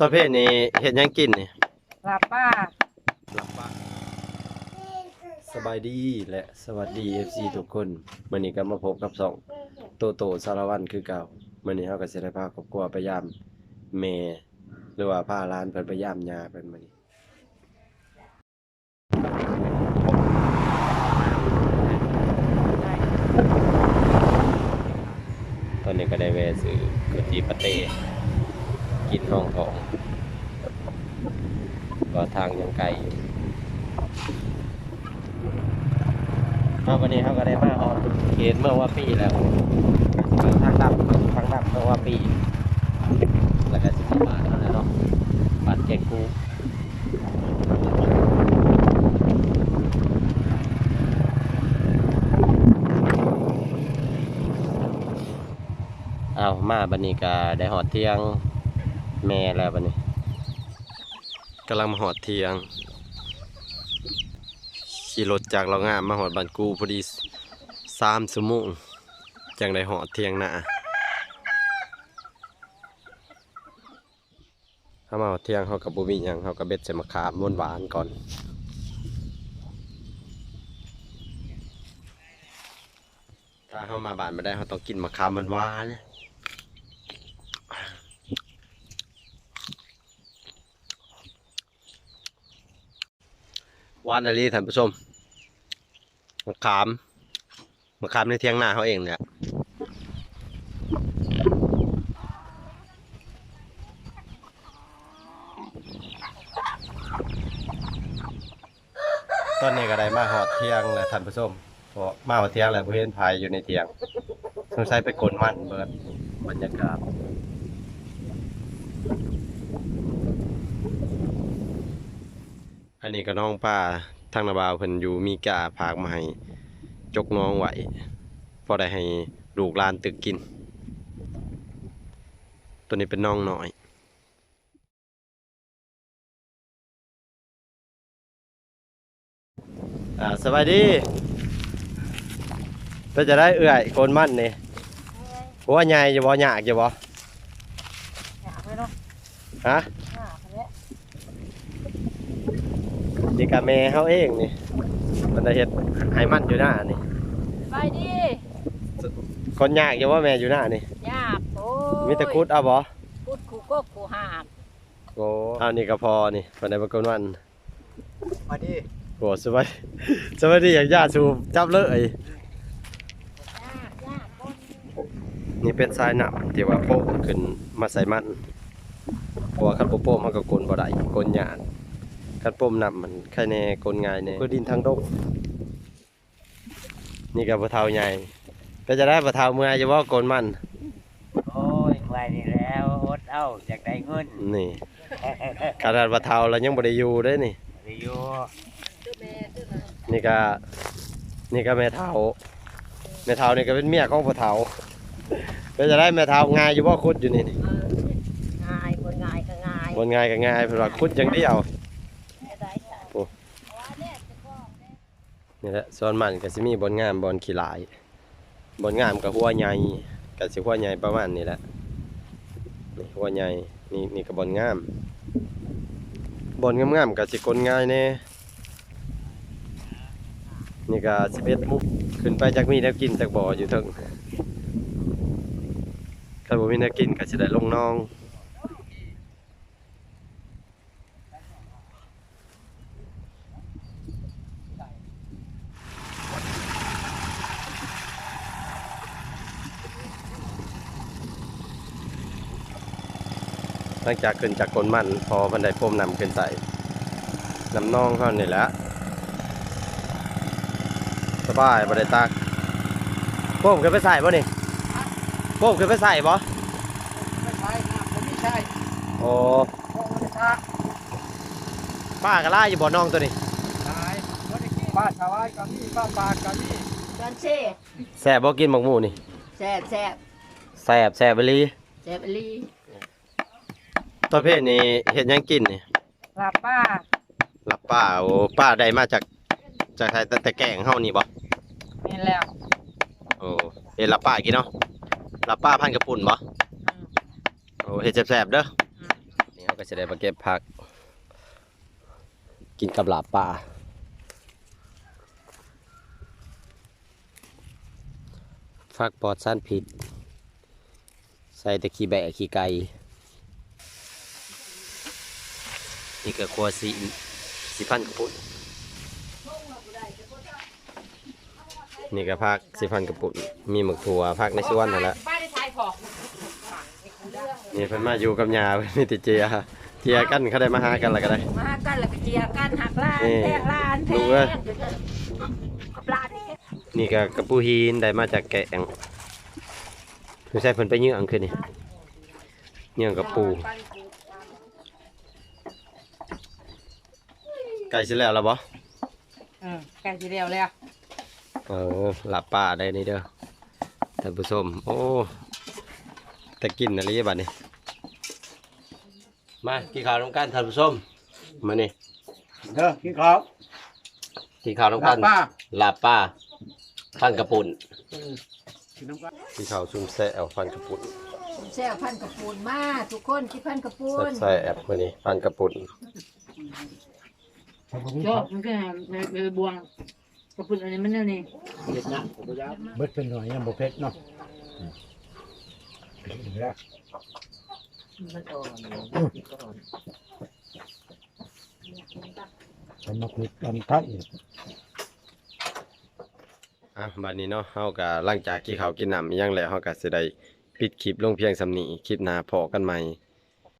ประเภทนี้เฮ็ดหยังกินนี่ลาป้ารับปาสบายดีและสวัสดี FC ทุกคนมื้อนี้ก็มาพบกับสองโตโตสารวันคือเก่ามื้อนี้เฮาก็สิได้พาครอบครัวไปยามแม่หรือว่าพาหลานเพิ่นไปยามยาเพิ่นมื้อนี้ตอนนี้ก็ได้แวะซื้อก๋วยเตี๋ยวปาเต้ กินห้องของก็ทางยังไกลอยู่เอาวันนี้เขาก็ได้มาออนเขตเมื่อว่าปีแล้วทางดับทางดับเมื่อว่าปี แล้วก็สิบบาทเท่านั้นเนาะบาทแกงกูเอามาบันนี้ก็ได้หอดเที่ยง แม่แล้วบันนี้กำลังมาหอดเทียง ขี่รถจากเรางามมาหอดบ้านกูพอดีสามชั่วโมงจังได้หอดเทียงหนาถ้ามาหอดเทียงเขากับบุมีหยังเขากับเบ็ดใส่มะขามม้วนหวานก่อนถ้าเขามาบ้านไม่ได้เขาต้องกินมะขามมันหวานๆห วานอะไรท่านผู้ชมมะขามมะขามในเทียงหน้าเขาเองเนี่ยตอนนี้ก็ได้มาหอดเที่ยงแล้วท่านผู้ชมพราะมาหอดเที่ยงแล้วเพื่อนพายอยู่ในเที่ยงสงสัยไปกลมันเบิดบรรยากาศ อันนี้ก็น้องป้าทางนาบาวเพิ่นอยู่มีกาผากมาให้จกน้องไหวพอได้ให้ลูกหลานตึกกิน ตัวนี้เป็นน้องน้อยอ่าสบายดีเพื่อจะได้เอื่อยโคนมันนี่หัวใหญ่จะบ่หยากจะบ่อยากไปเนาะฮะ อยากไปแล้วดีกาแม่เฮาเองนี่มันได้เฮ็ดให้มันอยู่หน้านี่ไปดิคนยากอย่าว่าแม่อยู่หน้านี่ยากโอ้ยมีแต่คุดเอาบ่คุดคูก็คูหาบโอ้เอานี่ก็พอนี่วันใดบ่กนวันมาดิโอ้สวัสดีสวัสดีอย่างญาติสูบจับเลยยากยากคนนี่เป็นสายน้ำที่ว่าโป๊ะขึ้นมาใส่มันเพราะว่าคันบ่โป๊ะมันก็กลนบ่ได้กลยา กคันโป้มน้ำมันแค่แน่กลง่ายแน่คือดินทางดงนี่ก็บ่เทาใหญ่ ก็จะได้บ่เทาเมื่อยจะว่ากลมันโอ้ยไว้นี่แล้วอดเอาอยากได้เงินนี่ขนาดบ่เทาแล้วยังบ่ได้อยู่เด้นี่รีอยู่ตัวแม่ตัวน่ะนี่ก็นี่ก็แม่เฒ่าแม่เฒ่านี่ก็เป็นเมียของพ่อเฒ่าก็จะได้แม่เฒ่าง่ายอยู่บ่าคุดอยู่นี่นี่ง่ายคนง่ายก็ง่ายบนง่ายก็ง่ายเพิ่นว่าคุดอย่างเดียว ได้จ้ะ โอ้ นี่แหละส่วนมันก็สิมีบนงามบนขี้หลายบนงามก็หัวใหญ่ก็สิหัวใหญ่ประมาณนี้แหละนี่หัวใหญ่นี่นี่ก็บนงามบนงามๆก็สิกลง่ายแน่นี่ก็11มุกขึ้นไปจากมีแนวกินจากบ่ออยู่เทิงคันบ่มีแนวกินก็สิได้ลงน้อง หลังจากขึ้นจากกลมันพอบันไดพรมนำขึ้นใส่น้ำนองเขานี่แหละสบายบันไดตากพวกผมเคยไปใส่บ่นี่พวกผมเคยไปใส่บ่ไม่ใช่ครับผมไม่ใช่โอ้โอ้ไม่ใช่ป้ากระล่าอยู่บ่อน้องตัวนี้ตายวันนี้ป้าชาวไร่กับนี่ป้าปากกับนี่จันเช่แซ่บบ่กินหมกหมูนี่แซ่บแซ่บแซ่บแซ่บไปลีแซ่บอีหลี ตัวเพศนี้เห็นยังกินนี่ลาป้าหลับป้าโอ้ป้าได้มาจากจากไทยแต่แต่แกงเฮานี่บ่แม่นแล้วโอ้เห็นหลับป้ากินเนาะหลับป้าพันกระปุ่นบ่อืมโอ้เห็ดแซ่บๆเด้ออืมนี่เขาก็ก็จะได้มาเก็บผัก กินกับหลาบป่าฟักปลอดสารพิษใส่แต่ขี้แบะขี้ไก่ นี่ก็ครัวสีสีพันกระปุนนี่ก็พักสีพันกระปุนมีหมึกถั่วพักในสวนนั่นแหละป้าได้ทายพอกนี่เพิ่นมาอยู่กับยาเพิ่นมีแต่เจียเจียกันเขาได้มาหากันแล้วก็ได้มากันแล้วก็เจียกันหักล้านนี่แทงล้านแทดูงเว้ยกับล้านนี่นี่ก็กระปูฮีนได้มาจากแกงไม่ใช่เพิ่นไปเยื่องคือนี่เยื่องกระปู ไก่สิแล้วล่ะบ่อืมใกล้สิเดียวเลยอะเออหลับป่าได้นี่เด้อท่านผู้ชมโอ้แต่กินอะไรบัดนี้ มากินข้าวน้ำกันท่านผู้ชมมานี่เด้อกินข้าวกินข้าวน้ำกันป้าลาบป้าพันกระปุ่นกินน้ำกันกินข้าวซุ่มแซ่เอาพันกระปุ่นแซ่บพันกระปูนมาทุกคนที่พันกระปูแซ่นแซ่บมานี่พันกระปุ่น โยกมันก็ในในบวงกระปุกอันนี้มันเนี่ยนี่เด็ดนะผมก็ยาวเบิดเป็นหน่อยยังบ่เผ็ดเนาะแล้วมันอ่อนทำมาผิดกันทัดอะบัดนี้เนาะเฮาก็หลังจากกินข้าวกินน้ำอิหยังแล้วเฮาก็สิได้ปิดคลิปลงเพียงสำนี้คลิปหน้าพอกันใหม่